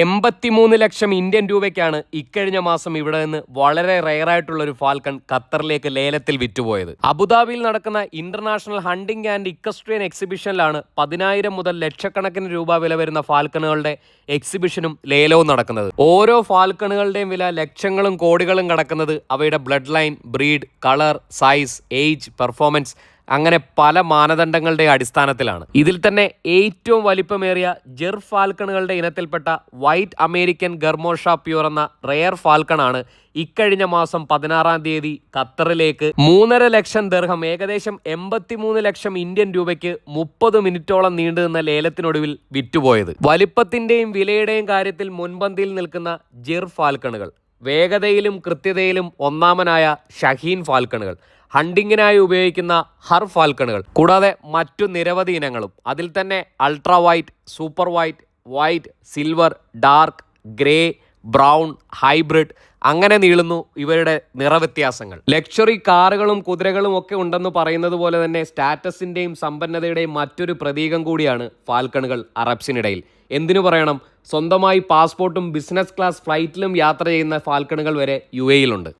എൺപത്തിമൂന്ന് ലക്ഷം ഇന്ത്യൻ രൂപയ്ക്കാണ് ഇക്കഴിഞ്ഞ മാസം ഇവിടെ നിന്ന് വളരെ റയറായിട്ടുള്ള ഒരു ഫാൽക്കൺ ഖത്തറിലേക്ക് ലേലത്തിൽ വിറ്റുപോയത്. അബുദാബിയിൽ നടക്കുന്ന ഇന്റർനാഷണൽ ഹണ്ടിംഗ് ആൻഡ് ഇക്കസ്ട്രിയൻ എക്സിബിഷനിലാണ് പതിനായിരം മുതൽ ലക്ഷക്കണക്കിന് രൂപ വില വരുന്ന ഫാൽക്കണുകളുടെ എക്സിബിഷനും ലേലവും നടക്കുന്നത്. ഓരോ ഫാൽക്കണുകളുടെയും വില ലക്ഷങ്ങളും കോടികളും കടക്കുന്നത് അവയുടെ blood line breed colour size age performance അങ്ങനെ പല മാനദണ്ഡങ്ങളുടെ അടിസ്ഥാനത്തിലാണ്. ഇതിൽ തന്നെ ഏറ്റവും വലിപ്പമേറിയ ജെർ ഫാൽക്കണുകളുടെ ഇനത്തിൽപ്പെട്ട വൈറ്റ് അമേരിക്കൻ ഗർമോഷ പ്യൂർ എന്ന റെയർ ഫാൽക്കണാണ് ഇക്കഴിഞ്ഞ മാസം പതിനാറാം തീയതി ഖത്തറിലേക്ക് മൂന്നര ലക്ഷം ദർഹം ഏകദേശം എൺപത്തിമൂന്ന് ലക്ഷം ഇന്ത്യൻ രൂപയ്ക്ക് മുപ്പത് മിനിറ്റോളം നീണ്ടു നിന്ന ലേലത്തിനൊടുവിൽ വിറ്റുപോയത്. വലിപ്പത്തിന്റെയും വിലയുടെയും കാര്യത്തിൽ മുൻപന്തിയിൽ നിൽക്കുന്ന ജിർ ഫാൽക്കണുകൾ വേഗതയിലും കൃത്യതയിലും ഒന്നാമനായ ഷഹീൻ ഫാൽക്കണുകൾ. ഹണ്ടിങ്ങിനായി ഉപയോഗിക്കുന്ന ഹർ ഫാൽക്കണുകൾ. കൂടാതെ മറ്റു നിരവധി ഇനങ്ങളും. അതിൽ തന്നെ ultra white super white white silver dark grey brown hybrid അങ്ങനെ നീളുന്നു ഇവരുടെ നിറവ്യത്യാസങ്ങൾ. ലക്ഷറി കാറുകളും കുതിരകളും ഒക്കെ ഉണ്ടെന്ന് പറയുന്നത് പോലെ തന്നെ സ്റ്റാറ്റസിന്റെയും സമ്പന്നതയുടെയും മറ്റൊരു പ്രതീകം കൂടിയാണ് ഫാൽക്കണുകൾ അറബ്സിനിടയിൽ. എന്തിനു പറയണം? സ്വന്തമായി പാസ്പോർട്ടും ബിസിനസ് ക്ലാസ് ഫ്ലൈറ്റിലും യാത്ര ചെയ്യുന്ന ഫാൽക്കണുകൾ വരെ യു എയിലുണ്ട്